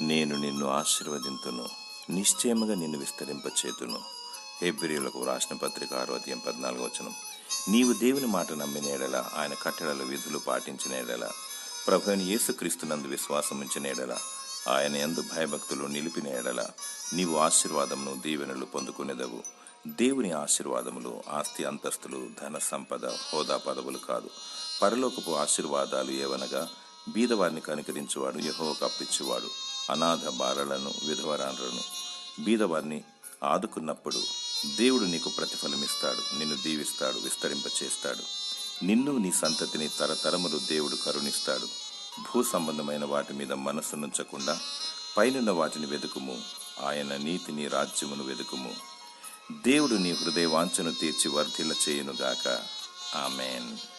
నేను నిన్ను ఆశీర్వదింతును. నిశ్చయముగా నిన్ను విస్తరింపచేతును. హెబ్రియులకు రాసిన పత్రిక ఆరో అధ్యాయం పద్నాలుగు వచనం. నీవు దేవుని మాట నమ్మిన ఎడల ఆయన కట్టడల విధులు పాటించిన ఎడల ప్రభుని యేసుక్రీస్తునందు విశ్వాసం ఉంచిన ఎడల ఆయన ఎందు భయభక్తులు నిలిపిన ఎడల నీవు ఆశీర్వాదమును దీవెనలు పొందుకునేదవు. దేవుని ఆశీర్వాదములు ఆస్తి అంతస్తులు ధన సంపద హోదా పదవులు కాదు. పరలోకపు ఆశీర్వాదాలు ఏవనగా బీదవారిని కనికరించువాడు యెహోవాకు అప్పిచ్చువాడు. అనాథ బాలలను విధవరాలను బీదవారిని ఆదుకున్నప్పుడు దేవుడు నీకు ప్రతిఫలమిస్తాడు నిన్ను దీవిస్తాడు విస్తరింపచేస్తాడు. నిన్ను నీ సంతతిని తరతరములు దేవుడు కరుణిస్తాడు. భూ సంబంధమైన వాటి మీద మనస్సు నుంచకుండా పైనున్న వాటిని వెతుకుము. ఆయన నీతిని రాజ్యమును వెతుకుము. దేవుడు నీ హృదయ వాంఛను తీర్చి వర్ధిల్ల చేయునుగాక ఆమెన్.